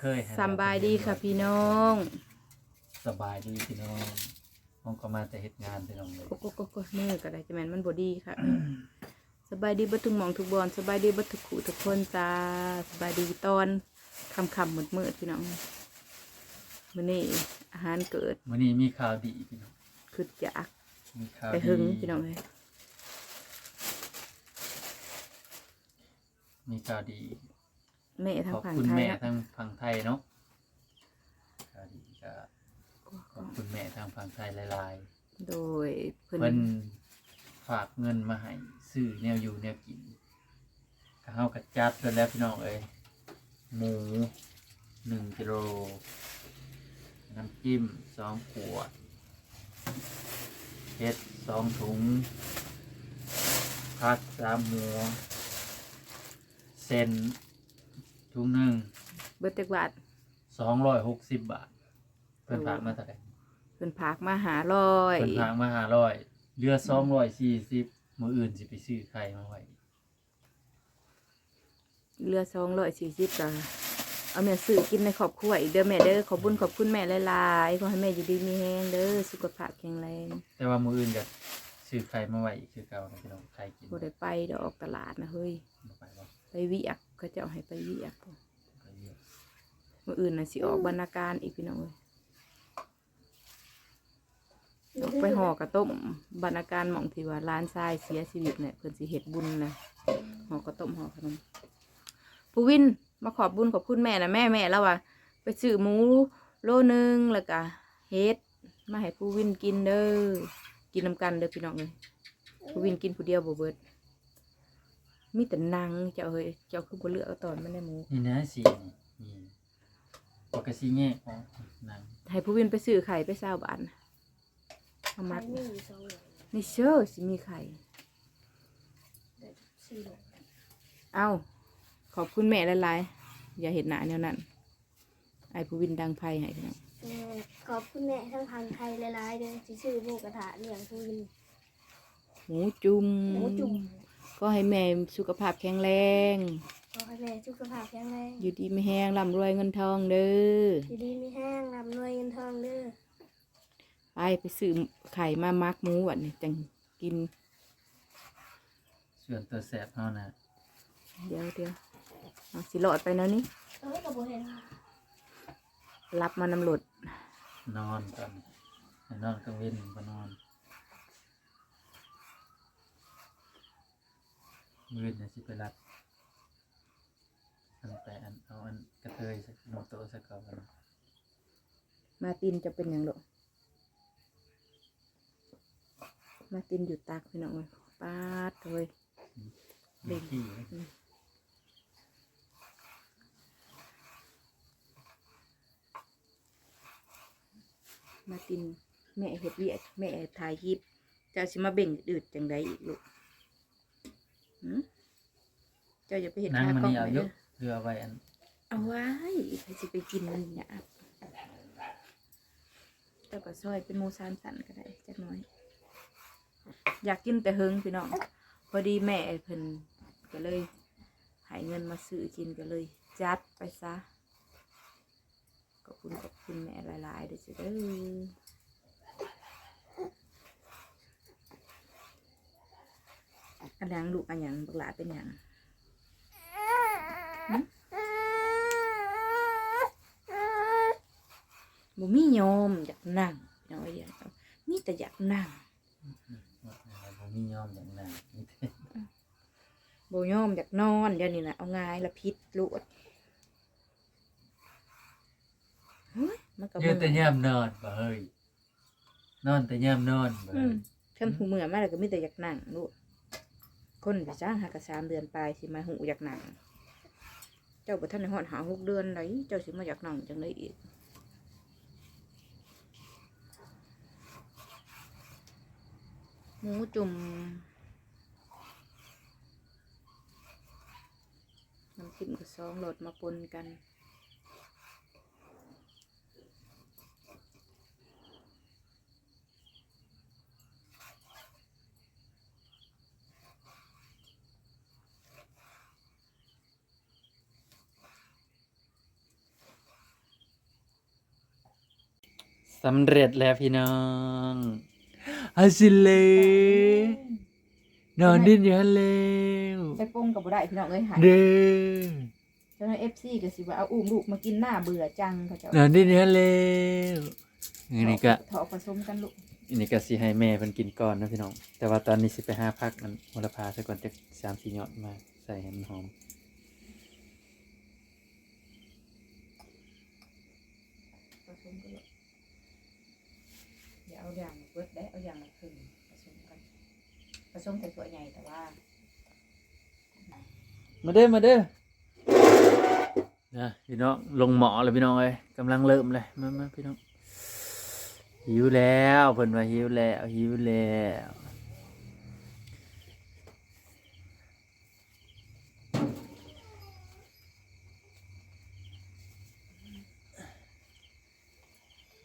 เคยให้สำบายดีค่ะพี่น้องสบายดีพี่น้องน้องก็มาแต่เฮ็ดงานพี่น้องเลยโกโกโกโกมือก็ได้จะแม่นมันบ่ดีค่ะ สบายดีเบัดทุกหมองทุกบอนสบายดีเบัดทุกขู่ทุกคนจ้าสบายดีตอนคำคำมืดมืดๆพี่น้องมื้อนี้อาหารเกิดวันนี้มีข่าวดีพี่น้องคือจาก มีข่าวไปดีหึงพี่น้องเลยมีข่าวดี แม่ทางขอบฝั่งคุณไทยแม่นะทางฝั่งไทยเนาะข่าวดีก็ขอบคุณแม่ทางฝั่งไทยหลายโดยๆเพิ่นเพิ่นฝากเงินมาให้ซื้อแนวอยู่แนวกินก็เฮาก็จัดไปแล้วพี่น้องเอ้ยหมูหนึ่งกิโลน้ำจิ้มสองขวดเผ็ดสองถุงผักสามหัวเส้น ถุงหนึ่งเบิดจักบาทสองร้อยหกสิบบาท เพิ่นฝากมาเท่าไหร่เพิ่นพากมาหาร้อยเพิ่นฝากมาห้าร้อยเหลือสองร้อยสี่สิบมืออื่นสิไปซื้อไข่มาไว้เหลือ240จ้าเอาแม่ซื้อกินในครอบครัวอีกเด้อแม่เด้อขอบุญขอบคุณแม่หลายๆขอให้แม่อยู่ดีมีแรงเด้อสุขภาพแข็งแรงแต่ว่ามืออื่นก็ซื้อไข่มาไว้อีกคือเก่านะพี่น้องไข่กินบ่ได้ไปดอกตลาดนะเฮ้ยบ่ไปบ่ไปเวียก เขาจะเอาให้ไปเวียกไปเยอะมื่ออื่นน่ะสิออกบรรณาการอีกพี่น้องเอ้ยออกไปห่อกระต้มบรรณาการหม่องที่ว่าร้านทรายเสียชีวิตเนี่ยเพิ่นสิเฮ็ดบุญนะห่อกระต้มห่อขนมผู้วินมาขอบบุญขอบคุณแม่นะแม่แม่แล้วว่าไปซื้อหมูโลนึงแล้วก็เฮ็ดมาให้ผู้วินกินเด้อกินนำกันเด้อพี่น้องเอ้ยผู้วินกินผู้เดียวบ่เบิด มีแต่หนังเจ้าเอ้ยเจ้าคือบ่เลือกเอาตอนมันได้หมูนี่นะสีนี่นี่ปกติแง่อ๋อหนังให้ผู้วินไปซื้อไข่ไปเศร้าบาทนะเอามัดไม่มีสองหน่วยนี่เชื่อสิมีไข่ แต่สี่หน่วยเอาขอบคุณแม่หลายๆอย่าเห็นหนาแนวนั้น ไอ้ผู้วินดังไพ่ให้พี่น้องเออขอบคุณแม่ทั้งพังไทยหลายๆเลยที่ชื่อหมูกระทะเลี้ยงทุนหมูจุ่ม หมูจุ่ม ก็ให้แม่สุขภาพแข็งแรง ขอให้แม่สุขภาพแข็งแรงอยู่ดีไม่แห้งร่ำรวยเงินทองเด้อ อยู่ดีมีแห้งร่ำรวยเงินทองเด้อ ไปไปซื้อไข่มามักหมูวันนี้จังกิน ส่วนตัวแสบเฮานะเดี๋ยวเดี๋ยวเอาสิหลอดไปเนาะนี่เออกับโบเห็นรับมานำหลดนอนก่อนให้นอนกลางเว้นก็นอน มืดนะสิไปรับอันแต่อันเอาอันกระเทยสักโนโตสักก่อนมาตินจะเป็นอย่างหรอมาตินอยู่ตากพี่น้องเลยปาดเลยเด็กขี้มาตินแม่เฮ็ดเวียกแม่ถ่ายคลิปเจ้าสิมาเบ่งดืดจังไดอีกลูก หืมเจ้าอย่าไปเห็นนั่งคามันกล้องนี่เอาไปยเด้กอเรือไว้อันเอาไว้ใครสิไปกินมันเนี่ยเจ้าก็ซอยเป็นหมูสามสันก็ได้จักหน้อย อยากกินแต่เฮิงพี่น้องพอดีแม่เพิ่นก็เลยใหายเงินมาซื้อกินก็เลย จัดไปซะขอบคุณขอบคุณแม่หลายๆเด้อจ้ะเด้อ อันยังลูกอันยังบักหลาเป็นยังบ่มีโยมอยากนั่งน้องเอ้ยอยากมีแต่อยากนั่งผมมียอมอยางนั้นนี่เด้บ่โยมอยากนอนเดี๋ยวนี้นะเอาง่ายละพิษลูกมันก็ยืนแต่ยามนอนบ่เฮ้ยนอนแต่ยามนอนบ่เฮ้ยคันหูเมื่อมาแล้วก็มีแต่อยากนั่งลูก คนไปจ้างหากะสามเดือนไปสิมาหูอยากหนัง เจ้าบ่ทันในหอดหาหกเดือนไหนเจ้าสิมาอยากหนังจังไดอีกหมูจุ่มน้ำจิ้มกับซองโหลดมาปนกัน สำเร็จแล้วพี่น้องฮัสเลนอนดิ้นอยู่ฮันเลวไปปรุงกับบ่ได้พี่น้องเอ้ยหายเด้อเจ้าหน้าเอฟซีก็สิว่าเอาอุ้มลูกมากินหน้าเบื่อจังเขาเจะนอนดิ้นอยู่ฮันเลวอันนี้ก็ถอผสมกันลูกอันนี้ก็สิให้แม่เพิ่นกินก่อนนะพี่น้อง แต่ว่าตอนนี้สิไปหาพักมันมลพาซะก่อนจะสามสี่หยอดมาใส่ให้มันหอมผสมกันลูกอย่า เอาอย่างเบิดได้เอาอย่างละครึ่งผสมกันผสมแต่ตัวใหญ่แต่ว่า มาเด้อมาเด้อนะพี่น้องลงหมอเลยพี่น้องเอ้ยกำลังเริ่มเลยมามาพี่น้องหิวแล้วเพิ่นว่าหิวแล้วหิวแล้ว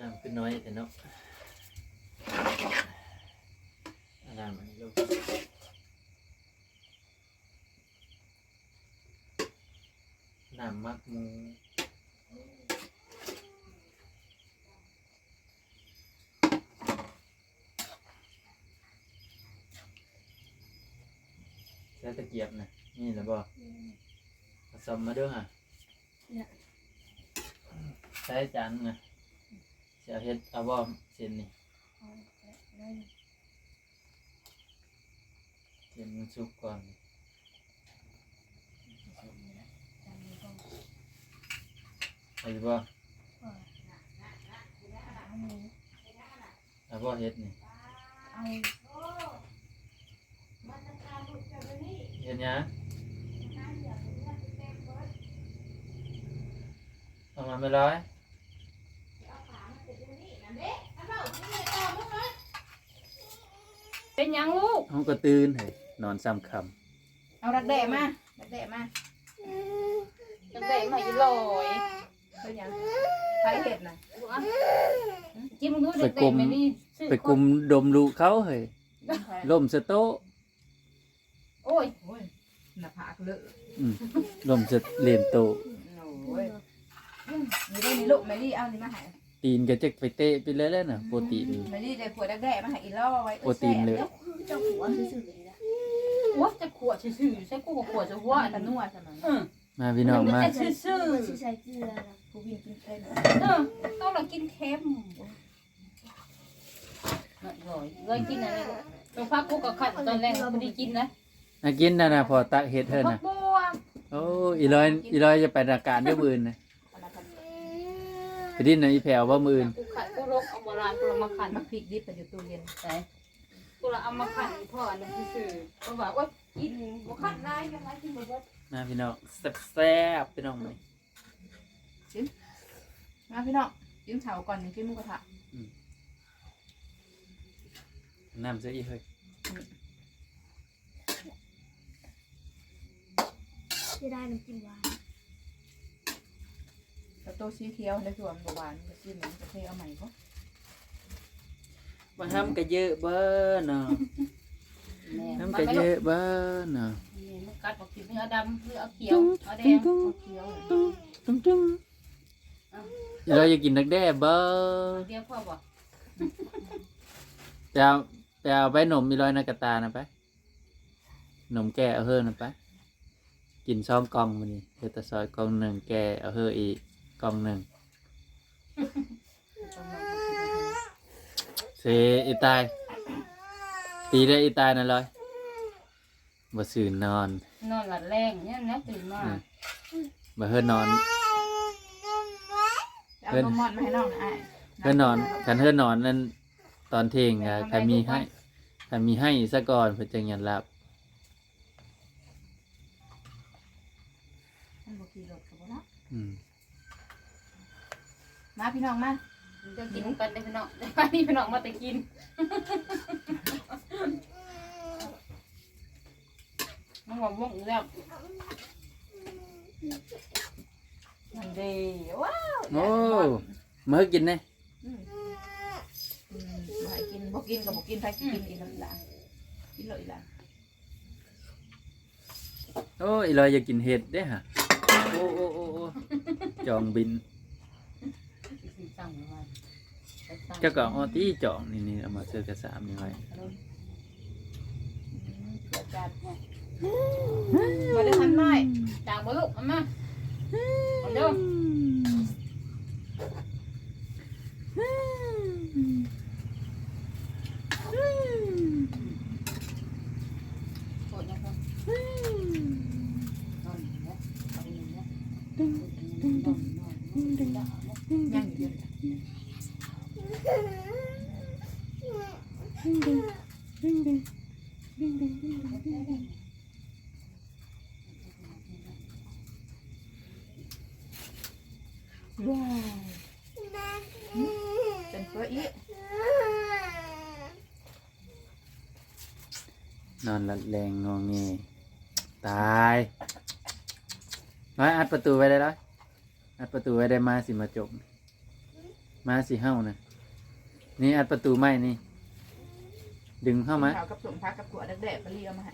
น้ำขึ้นน้อยแต่เนาะ อาน้ำมันลงน้ำมักหมูใช้ตะเกียบนะนี่นะบ่ผสมมาด้วยฮะเนี่ยใช้จานนะจะเอาเฮ็ดเอาบ่เส้นนี่ เอาได้เส้นมันสุกก่อนเอาอยู่บ่เอาหมูเอาบ่เฮ็ดนี่เอาเฮ็ดหยังเอามาไม่ร้อย เป็นหยังลูกห้องก็ตื่นเฮ้ยนอนซ้ำคเอารักแด่มารักแด่มารักแด่มาอีลอยเป็นหยังใครเห็ดน่ะจิ้มดูเด็กๆไม่นี่ำไปกลุ่มดมลูกเขาเฮ้ยล่มสะโต๊ะโอ้ยโอ้ยหน้าผากเลอะอืมล่มสะเลนโตะโอ้ยนี่ได้นี่ลูกแมรี่เอานี่มาให้ ตีนก็จะไปเตะไปเลยแล้วน่ะโปรตีนแมรี่ได้ขวดรักแด่มาให้อีล่อไว้โปรตีนเลย เจ้าคือเจ้าหัวซื่อๆเลยนะหัวจะขวดซื่อๆใส่กูก็ขวดจะหัวว่าอันตะนั้นนัวใช่ไหมอืมมาพี่น้องมา แต่ซื่อมันสิใส่เกลือนะผู้วิ่งกินเค็มๆเออต้องเรากินเค็มน่ะอร่อยเลยกินอะไรเราพักกูก็ขัดตอนแรกไม่ได้กินนะอากินนะนะพอตักเฮ็ดเธอพักน่ะบัวโอ้อีร้อยอีร้อยจะไปอาการด้วยมืออนนะ ไปดิ้นน่ะอีแผ่วว่ามืออนกูขัดกูรกเอาโบราณกูเรามาขันมักพริกดิบไปอยู่ตู้เย็นใส่กูเราเอามาขันพ่ออันนั้นซื่อๆเขาบอกว่ากินกูขัดได้ยังไงกินบ่เบิดมาพี่น้องแซ่บๆพี่น้องเลยมาพี่น้องกินเฉาก่อนกินหมูกระทะน้ำเสียอีกเฮ้ยที่ได้น้ำจิ้มหวาน แล้วโต๊ะสีเขียวในส่วนบหวานก็กินเหมือนจะเทเอาใหม่ก็มาทำก็เยอะเบ้อเนาะแม่ทำมันก็ไม่เยรู้อะเบ้อเนาะนี่มันกัดบอกกินเนื้อดำหรือเอาเขียวเอาแดงเอาเขียวตึ้งตึ้งอีร้อยจะกินนักแด้เบ้อเดียวพ่อบอกไปเอาไปเอาไปหนมอีร้อยนักกระตานะไปหนมแก่เอาเฮ้อนะไปกินซองกล่องมันนี่เฮดแตซอยกล่องหนึ่งแก่เอาเฮ้ออีก กล่องหนึ่งเสอีตาย ตีได้อีตายนะร้อยบ่สื่นนอน นอนหลับแรงเนี่ยนะตื่นมาอืมบ่เฮ้อนอนเอานมมอนมาให้น้องนะไอ้เฮ้อนอนคันเฮ้อนอนนั่นตอนเที่ยงอะใครมีให้ใครมีให้ซะก่อนเพื่อจังยันหลับมันบ่ขี่รถกับบ่ละอืม มาพี่น้องมาจะกินกันได้พี่น้องแต่ว่านี่พี่น้องมาแต่กินมันหอมม่วงอยู่แล้วมันดีว้าวโอ้มาให้กินเน่อืมอืมบ่ให้กินบ่กินกับบ่กินใครสิกินอีกนั่นล่ะกินเลยล่ะโอ้อีลอยอยากกินเห็ดเด้ฮะโอ้โอ้โอ้โอ้จองบิน สิสั่งมาเจ้าก็เอาที่จ่องนี่นี่เอามาซื้อกระสามนี่ไว้เกิดการเนี่ยมาเด้อทันหน่อยจางบ่ลูกมามาเอาเด้อโอ้ยนะครับนอนอย่างเงี้ยนอนอย่างเงี้ยนอนนอนนอนนอนย่างอยู่เดียวเลยว้าวเป็นเพื่ออี นอนหลัดแรงงอแงตาย น้อยอัดประตูไว้ได้ร้อยอัดประตูไว้ได้มาสิมาจบ มาสิเฮ้านะนี่อัดประตูไม่นี่ ดึงเข้ามาข้าวกับสมพักกับกัวแดดๆมาเรียมาให้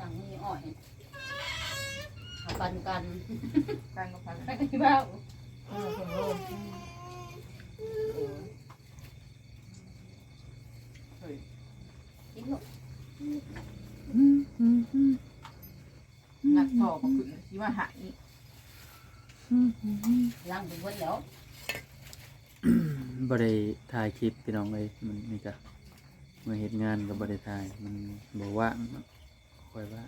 สั่งมีอ่อยเอาปันกันกันกับพักไม่ได้บ้าเออสมโลมเฮ้ย กินลูกงัดพ่อมาขึ้นที่ว่าหายล้างไปหมดแล้วบริถ่ายคลิปพี่น้องเลยมันนี่ก็มาเหตุงานกับบริถ่าย มันบอกว่านคอยว่า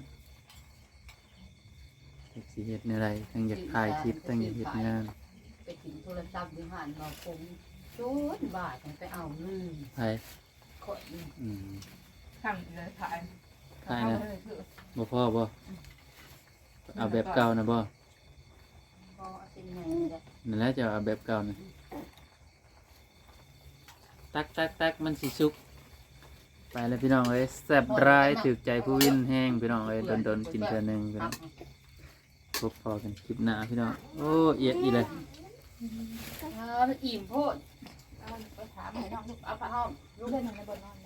เฮ็ดสิเหตุในไรทั้งอยากถ่ายคลิปทั้งอยากเหตุงานไปถึงโทรศัพท์วิหารเราคงโจนบาทไปเอาลืมถ่ายขดอืม ข้างเลยถ่ายถ่ายนะเอเลยคือบ่พ่อบ่เอาแบบเก่านะบ่พอเป็นไงเนี่ยนั่นแหละจะเอาแบบเก่านะตักตักตักมันสิสุก ไปแล้วพี่น้องเอ้ยแซ่บร้ายถึกใจผู้วินแห้งพี่น้องเอ้ยโดนโดนๆกินเทื่อหนึงพี่น้องพบพอกันคลิปหน้าพี่น้อง โอ้เอียดอีเลยอิ่มโพดเอาไปถามให้น้องลูกเอาผ้าห้อมลูกได้นอนในบนนอน